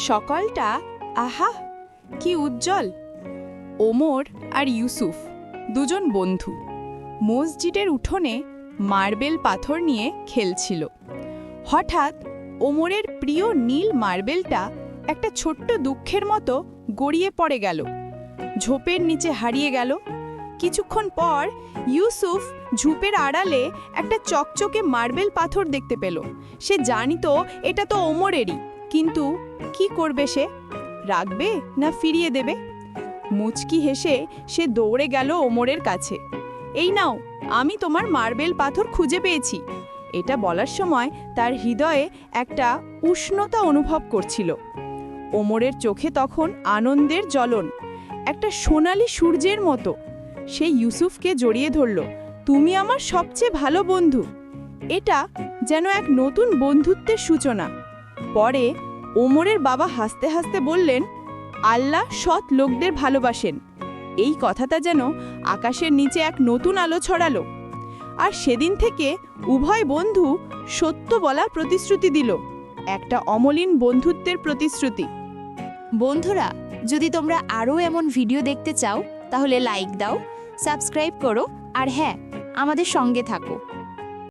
সকালটা, আহা, কি উজ্জ্বল। ওমর আর ইউসুফ, দুজন বন্ধু। মসজিদের উঠোনে মার্বেল পাথর নিয়ে খেলছিল। হঠাৎ ওমরের প্রিয় নীল মার্বেলটা একটা ছোট্ট দুঃখের মতো গড়িয়ে পড়ে গেল। ঝোপের নিচে হারিয়ে গেল। কিছুক্ষণ পর ইউসুফ ঝুপের আড়ালে একটা চকচকে মার্বেল পাথর দেখতে পেল। সে জানিত, এটা তো ওমরেরই। কিন্তু কি করবে সে? রাখবে না ফিরিয়ে দেবে? মুচকি হেসে সে দৌড়ে গেল ওমরের কাছে। এই নাও, আমি তোমার মার্বেল পাথর খুঁজে পেয়েছি। এটা বলার সময় তার হৃদয়ে একটা উষ্ণতা অনুভব করছিল। ওমরের চোখে তখন আনন্দের জ্বলন, একটা সোনালি সূর্যের মতো। সে ইউসুফকে জড়িয়ে ধরল, তুমি আমার সবচেয়ে ভালো বন্ধু। এটা যেন এক নতুন বন্ধুত্বের সূচনা। পরে ওমরের বাবা হাসতে হাসতে বললেন, আল্লাহ সৎ লোকদের ভালোবাসেন। এই কথাটা যেন আকাশের নিচে এক নতুন আলো ছড়ালো। আর সেদিন থেকে উভয় বন্ধু সত্য বলার প্রতিশ্রুতি দিল, একটা অমলিন বন্ধুত্বের প্রতিশ্রুতি। বন্ধুরা, যদি তোমরা আরও এমন ভিডিও দেখতে চাও, তাহলে লাইক দাও, সাবস্ক্রাইব করো, আর হ্যাঁ আমাদের সঙ্গে থাকো।